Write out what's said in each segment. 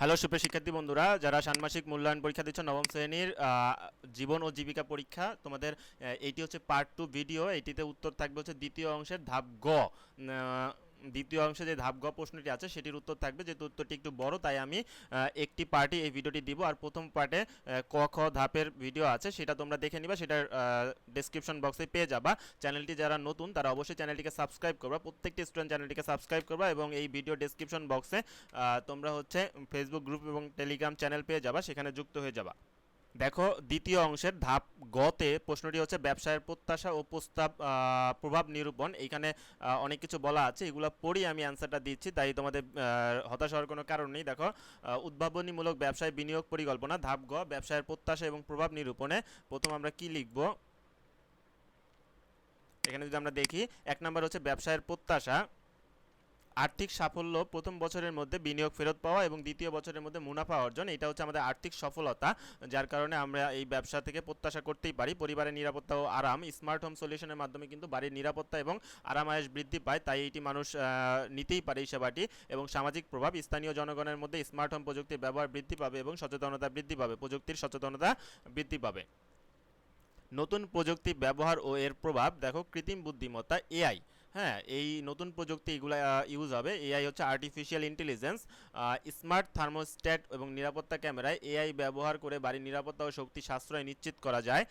Hello সুপ্রিয় শিক্ষার্থী বন্ধুরা, যারা ষান্মাসিক মূল্যায়ন পরীক্ষা দিচ্ছ নবম শ্রেণির জীবন ও জীবিকা পরীক্ষা, তোমাদের এইটি হচ্ছে পার্ট টু ভিডিও এটিতে উত্তর থাকবে হচ্ছে দ্বিতীয় অংশের ধাপ গ। দ্বিতীয় অংশে যে ধাপ গ প্রশ্নটি আছে, সেটির উত্তর থাকবে। যেহেতু উত্তরটি একটু বড়, তাই আমি একটি পার্টি এই ভিডিওটি দিব। আর প্রথম পার্টে ক, খ ধাপের ভিডিও আছে, সেটা তোমরা দেখে নিবা, সেটার ডেসক্রিপশন বক্সে পেয়ে যাবা। চ্যানেলটি যারা নতুন, তারা অবশ্যই চ্যানেলটিকে সাবস্ক্রাইব করবা। প্রত্যেকটি স্টুডেন্ট চ্যানেলটিকে সাবস্ক্রাইব করবা এবং এই ভিডিও ডেসক্রিপশন বক্সে তোমরা হচ্ছে ফেসবুক গ্রুপ এবং টেলিগ্রাম চ্যানেল পেয়ে যাবা, সেখানে যুক্ত হয়ে যাবা। দেখো, দ্বিতীয় অংশের ধাপ গতে প্রশ্নটি হচ্ছে ব্যবসায়ের প্রত্যাশা ও প্রস্তাব প্রভাব নিরূপণ। এইখানে অনেক কিছু বলা আছে, এগুলো পড়ি আমি অ্যান্সারটা দিচ্ছি, তাই তোমাদের হতাশ হওয়ার কোনো কারণ নেই। দেখো উদ্ভাবনীমূলক ব্যবসায় বিনিয়োগ পরিকল্পনা, ধাপ গ, ব্যবসায়ের প্রত্যাশা এবং প্রভাব নিরূপণে। প্রথম আমরা কি লিখব? এখানে যদি আমরা দেখি, এক নম্বর হচ্ছে ব্যবসায়ের প্রত্যাশা। আর্থিক সাফল্য প্রথম বছরের মধ্যে বিনিয়োগ ফেরত পাওয়া এবং দ্বিতীয় বছরের মধ্যে মুনাফা অর্জন, এটা হচ্ছে আমাদের আর্থিক সফলতা, যার কারণে আমরা এই ব্যবসা থেকে প্রত্যাশা করতেই পারি। পরিবারের নিরাপত্তা ও আরাম স্মার্ট হোম সলিউশনের মাধ্যমে কিন্তু বাড়ির নিরাপত্তা এবং আরামায়েশ বৃদ্ধি পায়, তাই এইটি মানুষ নিতেই পারে এই সেবাটি এবং সামাজিক প্রভাব, স্থানীয় জনগণের মধ্যে স্মার্ট হোম প্রযুক্তির ব্যবহার বৃদ্ধি পাবে এবং সচেতনতা বৃদ্ধি পাবে, প্রযুক্তির সচেতনতা বৃদ্ধি পাবে। নতুন প্রযুক্তি ব্যবহার ও এর প্রভাব, দেখো, কৃত্রিম বুদ্ধিমত্তা এআই হ্যাঁ এই নতুন প্রযুক্তি এগুলো ইউজ হবে। এআই হচ্ছে আর্টিফিশিয়াল ইন্টেলিজেন্স স্মার্ট থার্মোস্ট্যাট এবং নিরাপত্তা ক্যামেরায় এআই ব্যবহার করে বাড়ির নিরাপত্তা ও শক্তি সাশ্রয় নিশ্চিত করা যায়।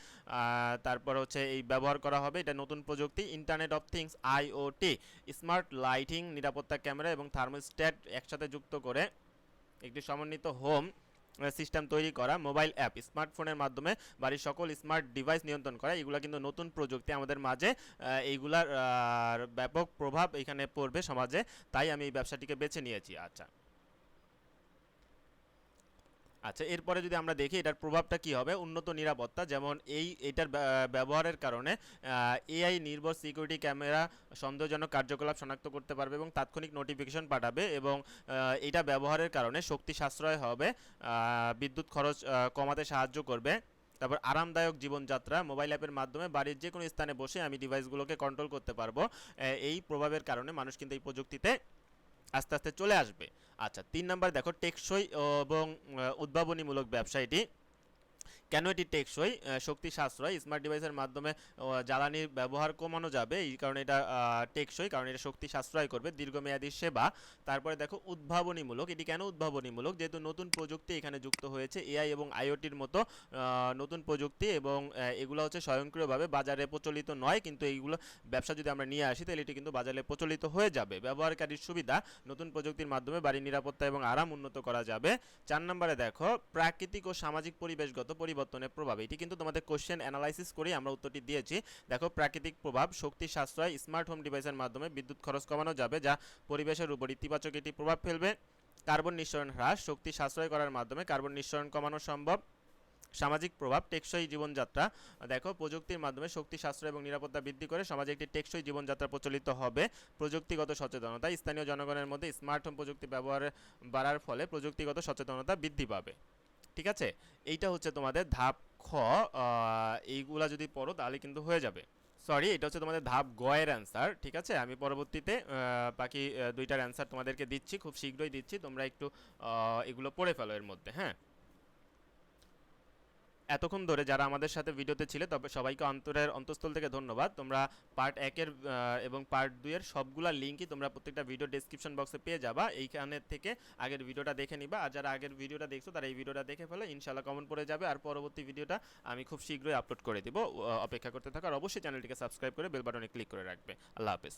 তারপর হচ্ছে এই ব্যবহার করা হবে, এটা নতুন প্রযুক্তি internet of things IoT smart lighting নিরাপত্তা ক্যামেরা এবং থার্মোস্ট্যাট একসাথে যুক্ত করে একটি সমন্বিত হোম সিস্টেম তৈরি করা মোবাইল অ্যাপ স্মার্টফোনের মাধ্যমে বাড়ির সকল স্মার্ট ডিভাইস নিয়ন্ত্রণ করা, এগুলো কিন্তু নতুন প্রযুক্তি আমাদের মাঝে এইগুলার ব্যাপক প্রভাব এখানে পড়বে সমাজে, তাই আমি এই ব্যবসাটিকে বেছে নিয়েছি। আচ্ছা। আচ্ছা এরপরে যদি আমরা দেখি এটার প্রভাবটা কি হবে? উন্নত নিরাপত্তা, যেমন এই, এটার ব্যবহারের কারণে এআই নির্ভর সিকিউরিটি ক্যামেরা সন্দেহজনক কার্যকলাপ শনাক্ত করতে পারবে এবং তাৎক্ষণিক নোটিফিকেশন পাঠাবে এবং এটা ব্যবহারের কারণে শক্তি সাশ্রয় হবে বিদ্যুৎ খরচ কমাতে সাহায্য করবে। তারপর আরামদায়ক জীবনযাত্রা মোবাইল অ্যাপের মাধ্যমে বাড়ির যে কোনো স্থানে বসে আমি ডিভাইসগুলোকে কন্ট্রোল করতে পারব। এই প্রভাবের কারণে মানুষ কিন্তু এই প্রযুক্তিতে আস্তে আস্তে চলে আসবে। আচ্ছা তিন নাম্বার দেখো টেকসই এবং উদ্ভাবনীমূলক ব্যবসা এটি কেন এটি টেকসই শক্তি সাশ্রয় স্মার্ট ডিভাইসের মাধ্যমে জ্বালানির ব্যবহার কমানো যাবে। এই কারণে এটা টেকসই, কারণ এটা শক্তি সাশ্রয় করবে, দীর্ঘমেয়াদী সেবা। তারপরে দেখো, উদ্ভাবনীমূলক, এটি কেন উদ্ভাবনীমূলক? যেহেতু নতুন প্রযুক্তি এখানে যুক্ত হয়েছে, এআই এবং আইওটির মতো নতুন প্রযুক্তি এবং এগুলো হচ্ছে স্বয়ংক্রিয়ভাবে বাজারে প্রচলিত নয়, কিন্তু এইগুলো ব্যবসা যদি আমরা নিয়ে আসি, তাহলে এটি কিন্তু বাজারে প্রচলিত হয়ে যাবে। ব্যবহারকারীর সুবিধা, নতুন প্রযুক্তির মাধ্যমে বাড়ির নিরাপত্তা এবং আরাম উন্নত করা যাবে। চার নম্বরে দেখো, প্রাকৃতিক ও সামাজিক পরিবেশগত পরিবর্তনের প্রভাব। এটি কিন্তু তোমাদের কোশ্চেন অ্যানালাইসিস করেই আমরা উত্তরটি দিয়েছি। দেখো, প্রাকৃতিক প্রভাব, শক্তি সাশ্রয় স্মার্ট হোম ডিভাইসের মাধ্যমে বিদ্যুৎ খরচ কমানো যাবে, যা পরিবেশের উপর ইতিবাচক একটি প্রভাব ফেলবে। কার্বন নিঃসরণ হ্রাস, শক্তি সাশ্রয় করার মাধ্যমে কার্বন নিঃসরণ কমানো সম্ভব। সামাজিক প্রভাব, টেকসই জীবনযাত্রা। দেখো, প্রযুক্তির মাধ্যমে শক্তি সাশ্রয় এবং নিরাপত্তা বৃদ্ধি করে সমাজে একটি টেকসই জীবনযাত্রা প্রচলিত হবে। প্রযুক্তিগত সচেতনতা, স্থানীয় জনগণের মধ্যে স্মার্ট হোম প্রযুক্তি ব্যবহার বাড়ার ফলে প্রযুক্তিগত সচেতনতা বৃদ্ধি পাবে। ঠিক আছে? এইটা হচ্ছে তোমাদের ধাপ খ এইগুলা যদি পড়ো তাহলে কিন্তু হয়ে যাবে। সরি এটা হচ্ছে তোমাদের ধাপ গয়ের অ্যান্সার ঠিক আছে? আমি পরবর্তীতে বাকি দুইটার অ্যান্সার তোমাদেরকে দিচ্ছি, খুব শীঘ্রই দিচ্ছি, তোমরা একটু এগুলো পড়ে ফেলো এর মধ্যে হ্যাঁ? এতক্ষণ ধরে যারা আমাদের সাথে ভিডিওতে ছিলে, তবে সবাইকে অন্তরের অন্তঃস্থল থেকে ধন্যবাদ। তোমরা পার্ট একের এবং পার্ট দুইয়ের সবগুলা লিঙ্কই তোমরা প্রত্যেকটা ভিডিও ডেসক্রিপশন বক্সে পেয়ে যাবা। এইখানের থেকে আগের ভিডিওটা দেখে নিবা। আর যারা আগের ভিডিওটা দেখছ, তারা এই ভিডিওটা দেখে ফেলো। ইনশাল্লাহ কমন পড়ে যাবে। আর পরবর্তী ভিডিওটা আমি খুব শীঘ্রই আপলোড করে দিব। অপেক্ষা করতে থাকো। আর অবশ্যই চ্যানেলটিকে সাবস্ক্রাইব করে বেল বাটনে ক্লিক করে রাখবে। আল্লাহ হাফেজ।